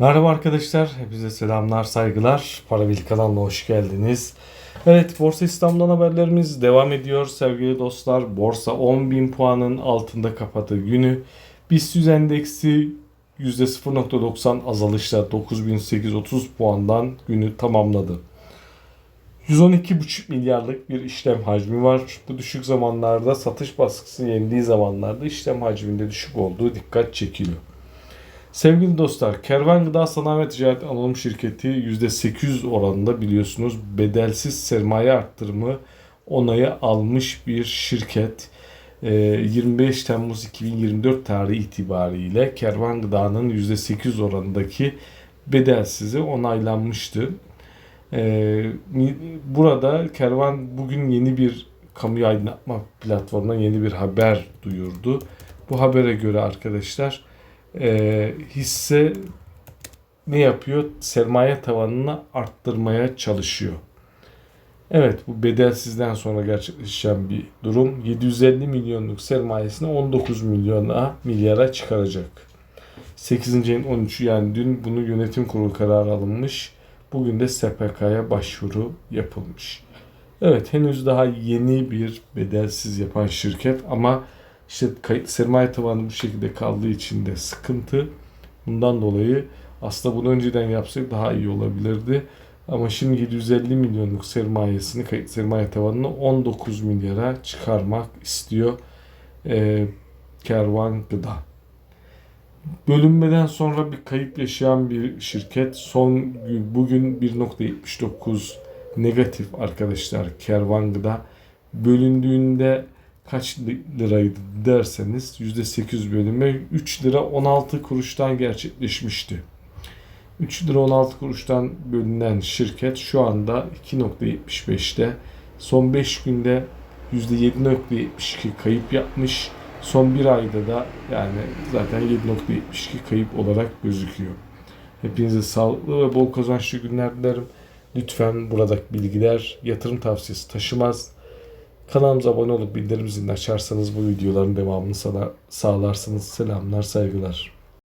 Merhaba arkadaşlar, hepinize selamlar, saygılar. Parabil kanalına hoş geldiniz. Evet, Borsa İstanbul'dan haberlerimiz devam ediyor sevgili dostlar. Borsa 10.000 puanın altında kapattığı günü. BIST 100 endeksi %0.90 azalışla 9830 puandan günü tamamladı. 112,5 milyarlık bir işlem hacmi var. Bu düşük zamanlarda satış baskısı yendiği zamanlarda işlem hacminde düşük olduğu dikkat çekiliyor. Sevgili dostlar, Kervan Gıda Sanayi ve Ticaret Anonim Şirketi %800 oranında biliyorsunuz bedelsiz sermaye arttırımı onayı almış bir şirket. Ee, 25 Temmuz 2024 tarihi itibariyle Kervan Gıda'nın %800 oranındaki bedelsizi onaylanmıştı. Ee, burada Kervan bugün yeni bir kamu aydınlatma platformundan yeni bir haber duyurdu. Bu habere göre arkadaşlar e, hisse ne yapıyor? Sermaye tavanını arttırmaya çalışıyor. Evet bu bedelsizden sonra gerçekleşen bir durum. 750 milyonluk sermayesini 19 milyona milyara çıkaracak. 8. ayın 13'ü yani dün bunu yönetim kurulu kararı alınmış. Bugün de SPK'ya başvuru yapılmış. Evet henüz daha yeni bir bedelsiz yapan şirket ama işte kayıt sermaye tavanı bu şekilde kaldığı için de sıkıntı. Bundan dolayı aslında bunu önceden yapsak daha iyi olabilirdi. Ama şimdi 750 milyonluk sermayesini, kayıt sermaye tavanını 19 milyara çıkarmak istiyor ee, Kervan Gıda. Bölünmeden sonra bir kayıp yaşayan bir şirket. Son gün, bugün 1.79 negatif arkadaşlar Kervan Gıda. Bölündüğünde kaç liraydı derseniz %8 bölünme 3 lira 16 kuruştan gerçekleşmişti. 3 lira 16 kuruştan bölünen şirket şu anda 2.75'te. Son 5 günde %7.72 kayıp yapmış. Son bir ayda da yani zaten 7.72 kayıp olarak gözüküyor. Hepinize sağlıklı ve bol kazançlı günler dilerim. Lütfen buradaki bilgiler yatırım tavsiyesi taşımaz. Kanalımıza abone olup bildirim zilini açarsanız bu videoların devamını sağlarsınız. Selamlar, saygılar.